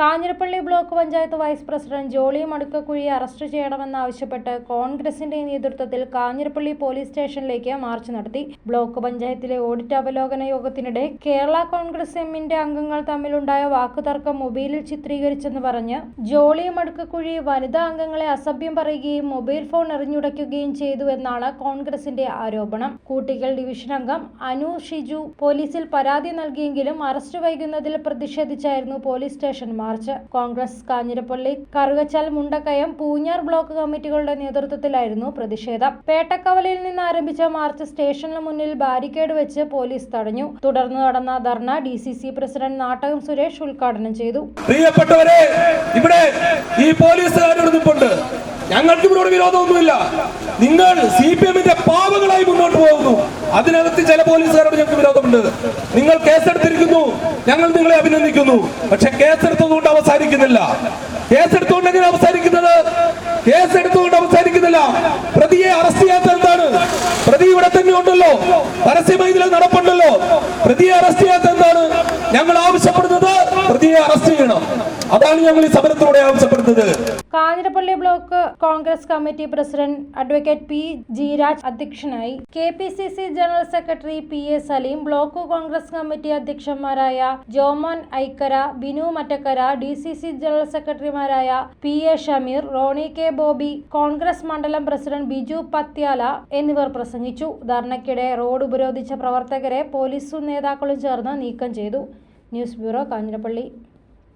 Kanjirappally block panchayat vice president Jolly Madukkakuzhi arrest ചെയ്യണമെന്നാവശ്യപ്പെട്ട് കോൺഗ്രസിന്റെ നേതൃത്വത്തിൽ കാഞ്ഞിരപ്പള്ളി പോലീസ് സ്റ്റേഷനിലേക്ക് മാർച്ച് നടത്തി. ബ്ലോക്ക് പഞ്ചായത്തിലെ ഓഡിറ്റ് അവലോകന യോഗത്തിനിടെ കേരള കോൺഗ്രസ് എമ്മിന്റെ അംഗങ്ങൾ തമ്മിലുണ്ടായ വാക്കുതർക്കം മൊബൈലിൽ ചിത്രീകരിച്ചെന്ന് പറഞ്ഞ് ജോളി മടുക്കക്കുഴി വനിതാ അംഗങ്ങളെ അസഭ്യം പറയുകയും മൊബൈൽ ഫോൺ എറിഞ്ഞുടയ്ക്കുകയും ചെയ്തു എന്നാണ് കോൺഗ്രസിന്റെ ആരോപണം. കൂട്ടികൾ ഡിവിഷൻ അംഗം അനു ഷിജു പോലീസിൽ പരാതി നൽകിയെങ്കിലും അറസ്റ്റ് വൈകുന്നതിൽ പ്രതിഷേധിച്ചായിരുന്നു police station Congress Kanjirappally Karukachal Mundakayam Poonjar block കമ്മിറ്റികളുടെ നേതൃത്വത്തിലായിരുന്നു പ്രതിഷേധം. പേട്ടക്കവലയിൽ നിന്ന് ആരംഭിച്ച മാർച്ച് സ്റ്റേഷന് മുന്നിൽ ബാരിക്കേഡ് വെച്ച് പോലീസ് തടഞ്ഞു. തുടർന്ന് നടന്ന ധർണ D C C president Nattakam Suresh ഉദ്ഘാടനം ചെയ്തു. പ്രിയപ്പെട്ടവരെ ഇവിടെ ഈ പോലീസുകാരോട് നിൽപ്പുണ്ട് ഞങ്ങൾക്ക് ഇവരോട് വിരോധമൊന്നുമില്ല. നിങ്ങൾ സി പി എമ്മിന്റെ പാവങ്ങളായി മുന്നോട്ട് പോകുന്നു. അതിനകത്ത് വിരോധമുണ്ട് നിങ്ങൾ കേസെടുത്തിരിക്കുന്നു. ഞങ്ങൾ നിങ്ങളെ അഭിനന്ദിക്കുന്നു. പക്ഷെ കേസെടുത്തതുകൊണ്ട് അവസാനിക്കുന്നില്ല. കേസെടുത്തുകൊണ്ട് എങ്ങനെ അവസാനിക്കുന്നത് കേസെടുത്തുകൊണ്ട് അവസാനിക്കുന്നില്ല. പ്രതിയെ അറസ്റ്റ് ചെയ്യാത്ത എന്താണ്? പ്രതി ഇവിടെ തന്നെ ഉണ്ടല്ലോ. പരസ്യമായി നടപ്പുണ്ടല്ലോ. പ്രതിയെ അറസ്റ്റ് ചെയ്യാത്ത എന്താണ്? ഞങ്ങൾ ആവശ്യപ്പെടുന്നത് പ്രതിയെ അറസ്റ്റ് ചെയ്യണം. അതാണ് ഞങ്ങൾ ഈ സമരത്തിലൂടെ ആവശ്യപ്പെടുന്നത്. Kanjirappally block Congress committee president advocate P Jeeraj അധ്യക്ഷനായി K P C C general secretary P A Saleem block Congress committee അധ്യക്ഷന്മാരായ Jomon Aikkara Binu Mattakkara D C C general സെക്രട്ടറിമാരായ P A Shameer Rony K Bobby Congress mandalam president Biju Pathyala എന്നിവർ പ്രസംഗിച്ചു. ധർണയ്ക്കിടെ road ഉപരോധിച്ച പ്രവർത്തകരെ പോലീസും നേതാക്കളും ചേർന്ന് നീക്കം ചെയ്തു. News bureau Kanjirappally.